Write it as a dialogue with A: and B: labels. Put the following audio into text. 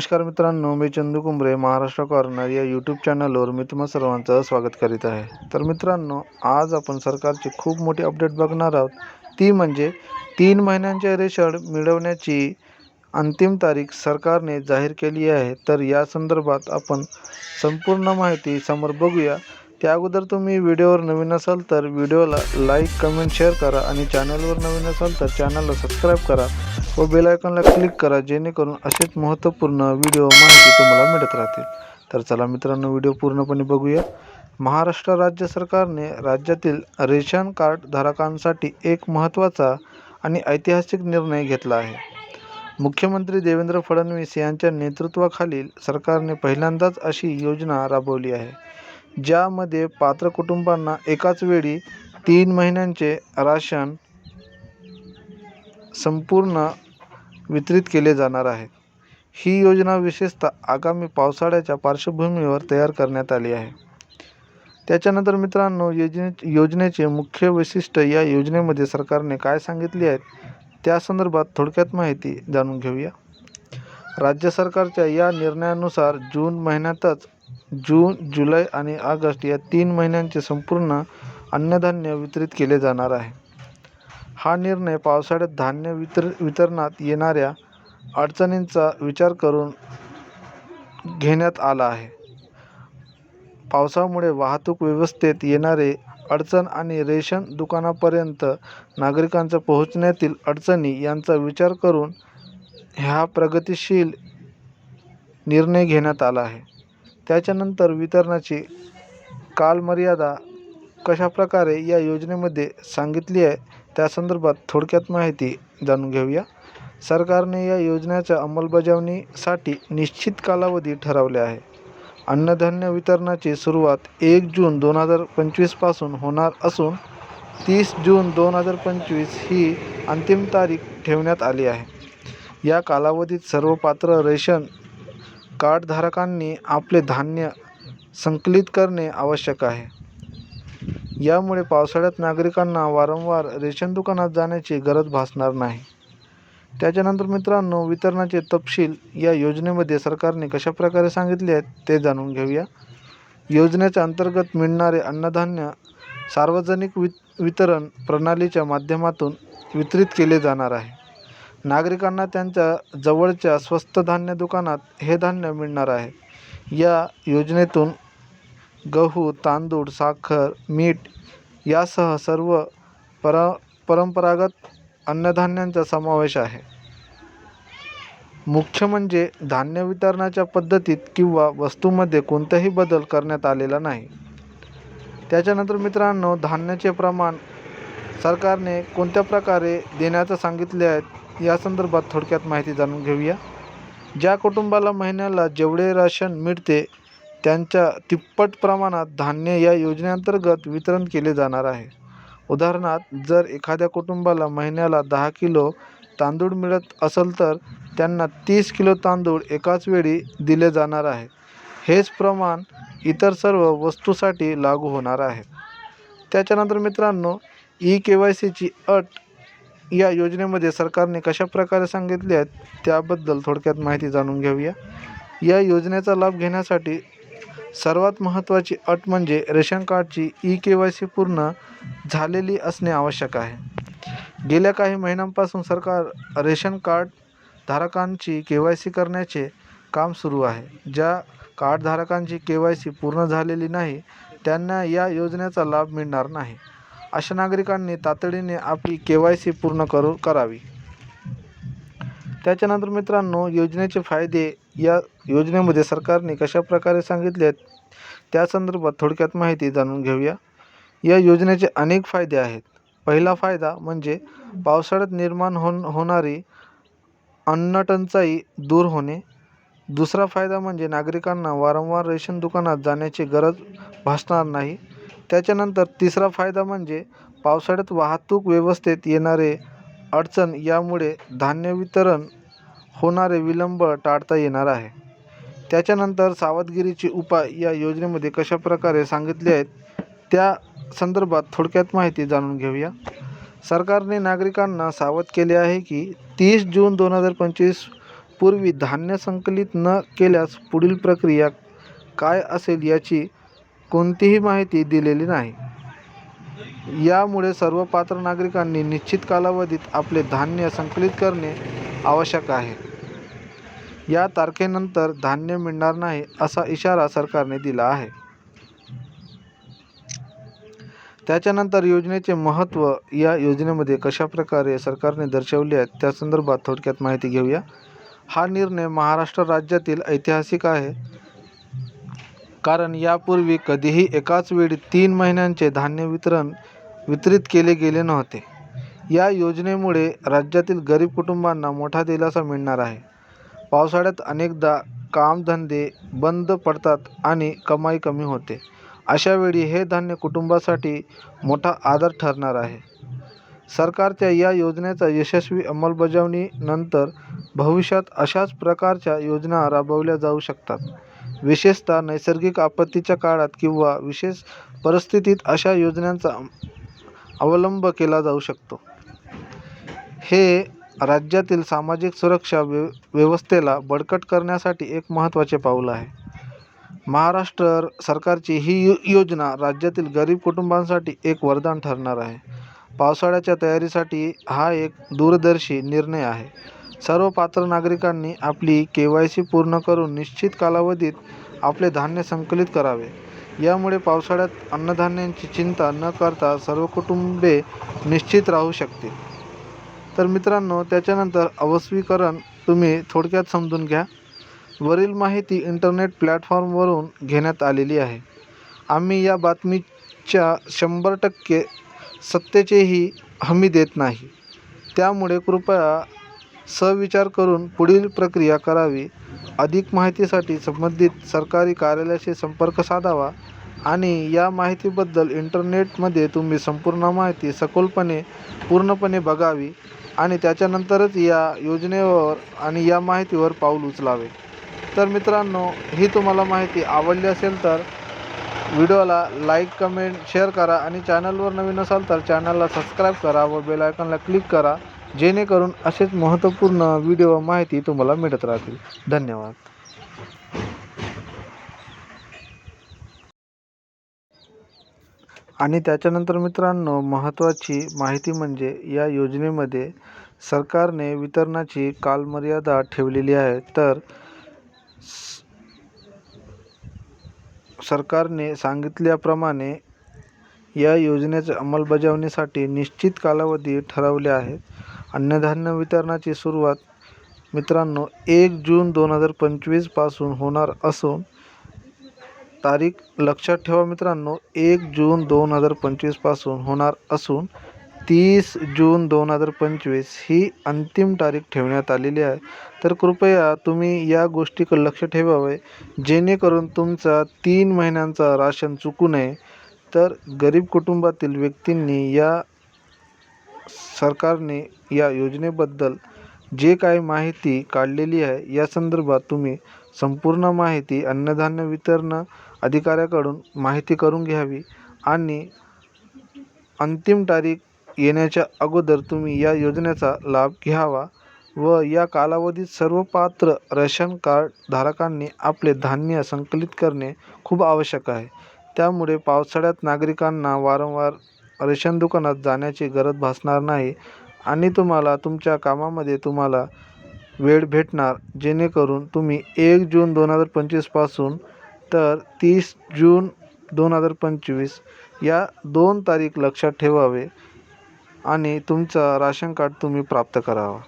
A: नमस्कार मित्रांनो मी चंदू कुंबरे महाराष्ट्र कॉर्नर या यूट्यूब चॅनलवर मी तुम्हा सर्वांचं स्वागत करीत आहे. तर मित्रांनो आज आपण सरकारची खूप मोठी अपडेट बघणार आहोत. ती म्हणजे तीन महिन्यांचे रेशन मिळवण्याची अंतिम तारीख सरकारने जाहीर केली आहे. तर या संदर्भात आपण संपूर्ण माहिती समोर बघूया. त्या अगोदर तुम्ही व्हिडिओवर नवीन असाल तर व्हिडिओला लाईक कमेंट शेअर करा आणि चॅनलवर नवीन असाल तर चॅनलला सबस्क्राईब करा व बेलायकॉनला क्लिक करा जेणेकरून असेच महत्त्वपूर्ण व्हिडिओ माहिती तुम्हाला मिळत राहतील. तर चला मित्रांनो व्हिडिओ पूर्णपणे बघूया. महाराष्ट्र राज्य सरकारने राज्यातील रेशन कार्ड धारकांसाठी एक महत्त्वाचा आणि ऐतिहासिक निर्णय घेतला आहे. मुख्यमंत्री देवेंद्र फडणवीस यांच्या नेतृत्वाखालील सरकारने पहिल्यांदाच अशी योजना राबवली आहे. ज्यामध्ये पात्र कुटुंबांना एकाच वेळी तीन महिन्यांचे राशन संपूर्ण वितरित केले जाणार आहे. ही योजना विशेषतः आगामी पावसाळ्याच्या पार्श्वभूमीवर तयार करण्यात आली आहे. त्याच्यानंतर मित्रांनो योजने योजनेचे मुख्य वैशिष्ट्य या योजनेमध्ये सरकारने काय सांगितले आहेत त्या संदर्भात थोडक्यात माहिती जाणून घेऊया. राज्य सरकारच्या या निर्णयानुसार जून महिन्यातच जून जुलै आणि ऑगस्ट या तीन महिन्यांचे संपूर्ण अन्नधान्य वितरित केले जाणार आहे. हा निर्णय पावसाळ्यात धान्य वितर वितरणात येणाऱ्या अडचणींचा विचार करून घेण्यात आला आहे. पावसामुळे वाहतूक व्यवस्थेत येणारे अडचण आणि रेशन दुकानापर्यंत नागरिकांचा पोहोचण्यातील अडचणी यांचा विचार करून ह्या प्रगतिशील निर्णय घेण्यात आला आहे. त्याच्यानंतर वितरणाची कालमर्यादा कशाप्रकारे या योजनेमध्ये सांगितली आहे त्या संदर्भात थोडक्यात माहिती जाणून घेऊया. सरकारने या योजनेच्या अंमलबजावणीसाठी निश्चित कालावधी ठरवले आहे. अन्नधान्य वितरणाची सुरुवात एक जून दोन हजार पंचवीसपासून होणार असून तीस जून दोन हजार पंचवीस ही अंतिम तारीख ठेवण्यात आली आहे. या कालावधीत सर्व पात्र रेशन कार्डधारकांनी आपले धान्य संकलित करणे आवश्यक आहे. यामुळे पावसाळ्यात नागरिकांना वारंवार रेशन दुकानात जाण्याची गरज भासणार नाही. त्याच्यानंतर मित्रांनो वितरणाचे तपशील या योजनेमध्ये सरकारने कशाप्रकारे सांगितले आहेत ते जाणून घेऊया. योजनेच्या अंतर्गत मिळणारे अन्नधान्य सार्वजनिक वित वितरण प्रणालीच्या माध्यमातून वितरित केले जाणार आहे. नागरिकांना त्यांच्या जवळच्या स्वस्त धान्य दुकानात हे धान्य मिळणार आहे. या योजनेतून गहू तांदूळ साखर मीठ यासह सर्व परा परंपरागत अन्नधान्यांचा समावेश आहे. मुख्य म्हणजे धान्य वितरणाच्या पद्धतीत किंवा वस्तूमध्ये कोणताही बदल करण्यात आलेला नाही. त्याच्यानंतर मित्रांनो धान्याचे प्रमाण सरकारने कोणत्या प्रकारे देण्याचं सांगितले आहेत या संदर्भात थोडक्यात माहिती जाणून घेऊया. ज्या कुटुंबाला महिन्याला जेवढे राशन मिळते त्यांच्या तिप्पट प्रमाणात धान्य या योजनेअंतर्गत वितरण केले जाणार आहे. उदाहरणार्थ जर एखाद्या कुटुंबाला महिन्याला दहा किलो तांदूळ मिळत असेल तर त्यांना तीस किलो तांदूळ एकाच वेळी दिले जाणार आहे. हेच प्रमाण इतर सर्व वस्तूसाठी लागू होणार आहे. त्याच्यानंतर मित्रांनो ई के वाय सीची अट या योजनेमध्ये सरकारने कशाप्रकारे सांगितले आहेत त्याबद्दल थोडक्यात माहिती जाणून घेऊया. या योजनेचा लाभ घेण्यासाठी सर्वात महत्त्वाची अट म्हणजे रेशन कार्डची ई के वाय सी पूर्ण झालेली असणे आवश्यक आहे. गेल्या काही महिन्यांपासून सरकार रेशन कार्ड धारकांची के वाय सी करण्याचे काम सुरू आहे. ज्या कार्डधारकांची के वाय सी पूर्ण झालेली नाही त्यांना या योजनेचा लाभ मिळणार नाही. अशा नागरिकांनी तातडीने आपली के वाय सी पूर्ण करू करावी. त्याच्यानंतर मित्रांनो योजनेचे फायदे या योजनेमध्ये सरकारने कशाप्रकारे सांगितले आहेत त्या संदर्भात थोडक्यात माहिती जाणून घेऊया. या योजनेचे अनेक फायदे आहेत. पहिला फायदा म्हणजे पावसाळ्यात निर्माण होन होणारी अन्नटंचाई दूर होणे. दुसरा फायदा म्हणजे नागरिकांना वारंवार रेशन दुकानात जाण्याची गरज भासणार नाही. त्याच्यानंतर तिसरा फायदा म्हणजे पावसाळ्यात वाहतूक व्यवस्थेत येणारे अडचण यामुळे धान्य वितरण होणारे विलंब टाळता येणार आहे. त्याच्यानंतर सावधगिरीचे उपाय या योजनेमध्ये कशाप्रकारे सांगितले आहेत त्या संदर्भात थोडक्यात माहिती जाणून घेऊया. सरकारने नागरिकांना सावध केले आहे की तीस जून दोन हजार पंचवीस पूर्वी धान्य संकलित न केल्यास पुढील प्रक्रिया काय असेल याची कोणतीही माहिती दिलेली नाही. यामुळे सर्व पात्र नागरिकांनी निश्चित कालावधीत आपले धान्य संकलित करणे आवश्यक आहे. या तारखेनंतर धान्य मिळणार नाही असा इशारा सरकारने दिला आहे. त्याच्यानंतर योजनेचे महत्त्व या योजनेमध्ये कशाप्रकारे सरकारने दर्शवले आहे त्या संदर्भात थोडक्यात माहिती घेऊया. हा निर्णय महाराष्ट्र राज्यातील ऐतिहासिक आहे. कारण यापूर्वी कधीही एकाच वेळी तीन महिन्यांचे धान्य वितरण वितरित केले गेले नव्हते. या योजनेमुळे राज्यातील गरीब कुटुंबांना मोठा दिलासा मिळणार आहे. पावसाळ्यात अनेकदा कामधंदे बंद पडतात आणि कमाई कमी होते. अशावेळी हे धान्य कुटुंबासाठी मोठा आधार ठरणार आहे. सरकारच्या या योजनेचा यशस्वी अंमलबजावणीनंतर भविष्यात अशाच प्रकारच्या योजना राबवल्या जाऊ शकतात. विशेषतः नैसर्गिक आपत्तीच्या काळात किंवा विशेष परिस्थितीत अशा योजनांचा अवलंब केला जाऊ शकतो. हे राज्यातील सामाजिक सुरक्षा व्य व्यवस्थेला बळकट करण्यासाठी एक महत्त्वाचे पाऊल आहे. महाराष्ट्र सरकारची ही योजना राज्यातील गरीब कुटुंबांसाठी एक वरदान ठरणार आहे. पावसाळ्याच्या तयारीसाठी हा एक दूरदर्शी निर्णय आहे. सर्व पात्र नागरिकांनी आपली के वाय सी पूर्ण करून निश्चित कालावधीत आपले धान्य संकलित करावे. यामुळे पावसाळ्यात अन्नधान्यांची चिंता न करता सर्व कुटुंबे निश्चित राहू शकतील. तर मित्रांनो त्याच्यानंतर अवस्वीकरण तुम्ही थोडक्यात समजून घ्या. वरील माहिती इंटरनेट प्लॅटफॉर्मवरून घेण्यात आलेली आहे. आम्ही या बातमीच्या शंभर टक्के सत्तेचेही हमी देत नाही. त्यामुळे कृपया सविचार करून पुढील प्रक्रिया करावी. अधिक माहितीसाठी संबंधित सरकारी कार्यालयाशी संपर्क साधावा आणि या माहितीबद्दल इंटरनेटमध्ये तुम्ही संपूर्ण माहिती सखोलपणे पूर्णपणे बघावी आणि त्याच्यानंतरच या योजनेवर आणि या माहितीवर पाऊल उचलावे. तर मित्रांनो ही तुम्हाला माहिती आवडली असेल तर व्हिडिओला लाईक कमेंट शेअर करा आणि चॅनलवर नवीन असाल तर चॅनलला सबस्क्राईब करा व बेल आयकॉनला क्लिक करा. जेणेकरून असेच महत्त्वपूर्ण व्हिडिओ माहिती तुम्हाला मिळत राहतील. धन्यवाद. आणि त्याच्यानंतर मित्रांनो महत्त्वाची माहिती म्हणजे या योजनेमध्ये सरकारने वितरणाची कालमर्यादा ठेवलेली आहे. तर सरकारने सांगितल्याप्रमाणे या योजनेच्या अंमलबजावणीसाठी निश्चित कालावधी ठरवले आहेत. अन्नधान्य वितरणाची सुरुवात मित्रांनो एक जून दोन हजार पंचवीसपासून होणार असून तारीख लक्षात ठेवा मित्रांनो एक जून दोन हजार पंचवीसपासून होणार असून तीस जून दोन हजार पंचवीस ही अंतिम तारीख ठेवण्यात आलेली आहे. तर कृपया तुम्ही या गोष्टीकडे लक्ष ठेवावे. जेणेकरून तुमचा तीन महिन्यांचा राशन चुकू नये. तर गरीब कुटुंबातील व्यक्तींनी या सरकारने या योजनेबद्दल जे काही माहिती काढलेली आहे या संदर्भात तुम्ही संपूर्ण माहिती अन्नधान्य वितरण अधिकाऱ्याकडून माहिती करून घ्यावी आणि अंतिम तारीख येण्याच्या अगोदर तुम्ही या योजनेचा लाभ घ्यावा व या कालावधीत सर्व पात्र रेशन कार्ड धारकांनी आपले धान्य संकलित करणे खूप आवश्यक आहे. त्यामुळे पावसाळ्यात नागरिकांना वारंवार रेशन दुकानात जाण्याची गरज भासणार नाही आणि तुम्हाला तुमच्या कामामध्ये तुम्हाला वेळ भेटणार जेणेकरून तुम्ही एक जून दोन हजार पंचवीसपासून तर तीस जून दोन हजार पंचवीस या दोन तारीख लक्षात ठेवावे आणि तुमचं राशन कार्ड तुम्ही प्राप्त करावा.